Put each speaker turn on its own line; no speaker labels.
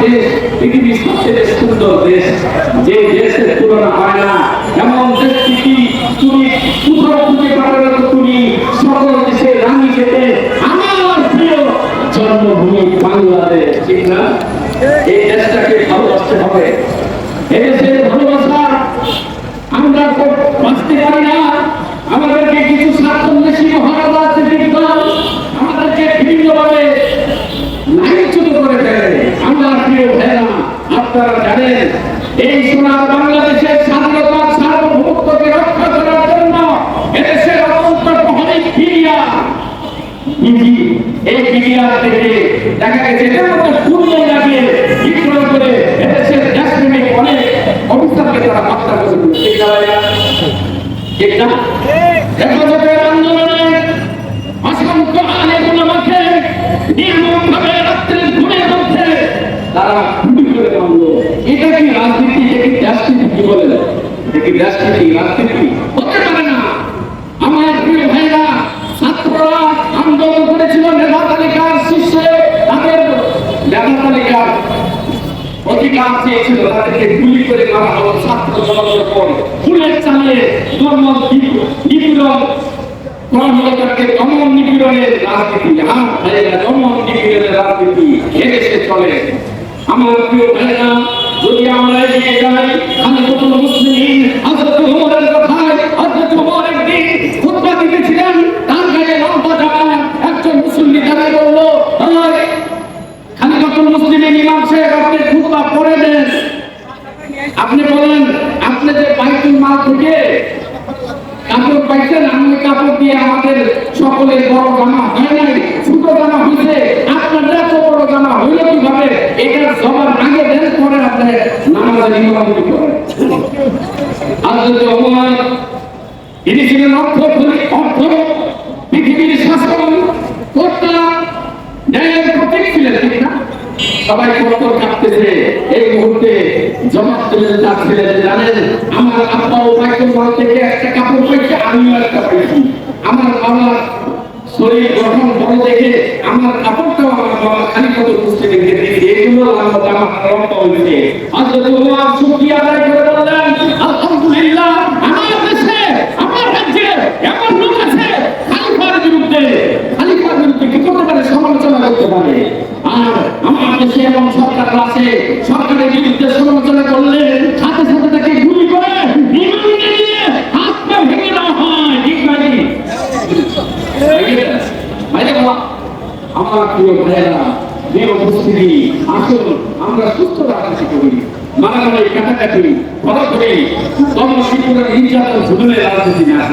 দেশ পৃথিবীর সবচেয়ে সুন্দর দেশ। যে দেশের তুলনা হয় না। এমন দেশটি কি? তুমি খুঁজে তুমি সকল দেশে খেতে। আমার প্রিয় জন্মভূমি বাংলাদেশ, ঠিক না? এই দেশটাকে ভালোবাসতে হবে। এই দেশের ভালোবাসা আমরা বাঁচতে পারি না। আমাদেরকে কিছু স্বার্থন্বেষী মহারাজ রাজনৈতিক দল আমাদেরকে বিভিন্নভাবে লাইনচ্যুত করে ফেলে আমরা প্রিয় ভাইরা আপনারা জানেন এই সোনার রক্ষা করার জন্য এদেশের অত্যন্ত মহানিক ক্রিয়া এই থেকে দেখা গেছে এটার মধ্যে শূন্য লাগিয়ে বিক্রয় করে এদেশের রাজনীতি হতে পারে না। আমার প্রিয় ভাইরা, ছাত্ররা আন্দোলন করেছিল মেধা তালিকার শীর্ষে। তাদের মেধা তালিকার অধিকার চেয়েছিল, তাদেরকে গুলি করে মারা ছাত্র ফুলের চালে ধর্ম নিপীড়ন করা হলো তাকে দমন নিপীড়নের রাজনীতি। হ্যাঁ ভাইয়েরা দমন নিপীড়নের রাজনীতি চলে। আমার প্রিয় ভাইয়েরা যদি আমরা এগিয়ে যাই আমি মুসলিম আপনি বলেন, আপনি যে বাইতুল মাল থেকে কাপড় পাইছেন, আমি কাপড় দিয়ে আমাদের সকলের বড় জামা, হয় নাই? ছোট জামা হয়েছে আপনার এত বড় জামা হইল কীভাবে? এটার জবাব আগে দেন, পরে আপনি নামাজের ছিলেন অর্থ অর্থ, পৃথিবীর শাসন কর্তা, ন্যায়ের প্রতীক ছিলেন, ঠিক না? সবাই কত কাঁপতেছে আমার আব্বা থেকে একটা কাপড় পাইছে আমিও একটা পাইছি আমার বাবা শরীর গঠন বড় দেখে আমার কাপড়টাও আমার বাবা খালি কত বুঝতে দেখে এগুলো আমার জামা রক্ত হয়েছে। হযরত তোমার সুখী আদায় করে বললেন আলহামদুলিল্লাহ আমার দেশে আমার রাজ্যে এমন লোক আছে খালিফার বিরুদ্ধে খালিফার বিরুদ্ধে কি করতে পারে সমালোচনা করতে পারে আর আমার দেশে সরকার আছে সরকারের বিরুদ্ধে সমালোচনা করলে সাথে সাথে তাকে গুলি করে আমার সুস্থ রাজনীতি করি, মারামারি, কাটাকাটি ফলাফলি কর্মশিল্পের নির্যাতন ঝুলে রাজনীতি না